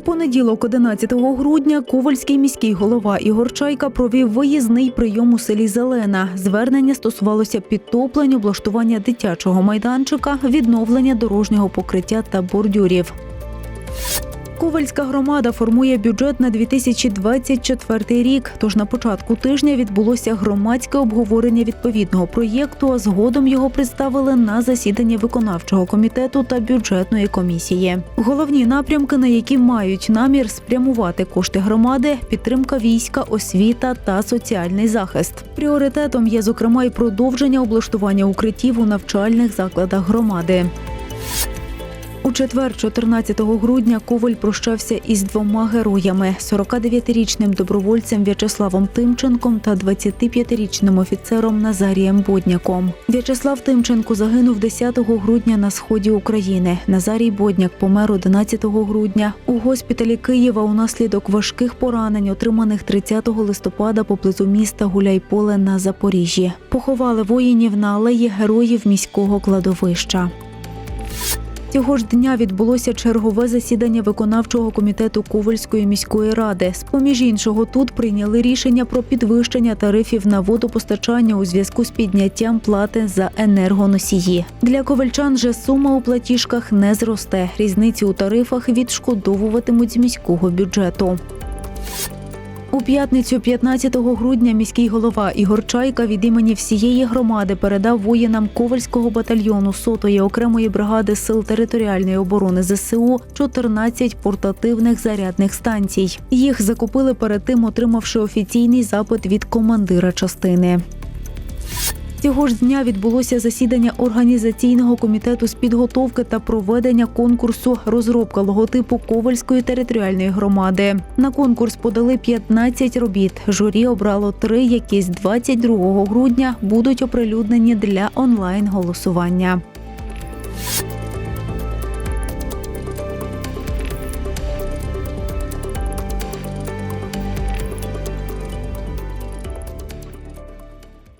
понеділок, 11 грудня, Ковальський міський голова Ігор Чайка провів виїзний прийом у селі Зелена. Звернення стосувалося підтоплень, облаштування дитячого майданчика, відновлення дорожнього покриття та бордюрів. Ковальська громада формує бюджет на 2024 рік. Тож на початку тижня відбулося громадське обговорення відповідного проєкту. А згодом його представили на засіданні виконавчого комітету та бюджетної комісії. Головні напрямки, на які мають намір спрямувати кошти громади, підтримка війська, освіта та соціальний захист. Пріоритетом є зокрема і продовження облаштування укриттів у навчальних закладах громади. У четвер, 14 грудня, Коваль прощався із двома героями: 49-річним добровольцем В'ячеславом Тимченком та 25-річним офіцером Назарієм Бодняком. В'ячеслав Тимченко загинув 10 грудня на сході України. Назарій Бодняк помер 11 грудня у госпіталі Києва унаслідок важких поранень, отриманих 30 листопада поблизу міста Гуляйполе на Запоріжжі. Поховали воїнів на алеї героїв міського кладовища. Цього ж дня відбулося чергове засідання виконавчого комітету Ковальської міської ради. З поміж іншого, тут прийняли рішення про підвищення тарифів на водопостачання у зв'язку з підняттям плати за енергоносії. Для ковальчан же сума у платіжках не зросте. Різниці у тарифах відшкодовуватимуть з міського бюджету. У п'ятницю, 15 грудня, міський голова Ігор Чайка від імені всієї громади передав воїнам Ковальського батальйону сотої окремої бригади сил територіальної оборони ЗСУ 14 портативних зарядних станцій. Їх закупили перед тим, отримавши офіційний запит від командира частини. Цього ж дня відбулося засідання організаційного комітету з підготовки та проведення конкурсу розробка логотипу Ковальської територіальної громади. На конкурс подали 15 робіт. Журі обрало три, які з 22 грудня будуть оприлюднені для онлайн голосування.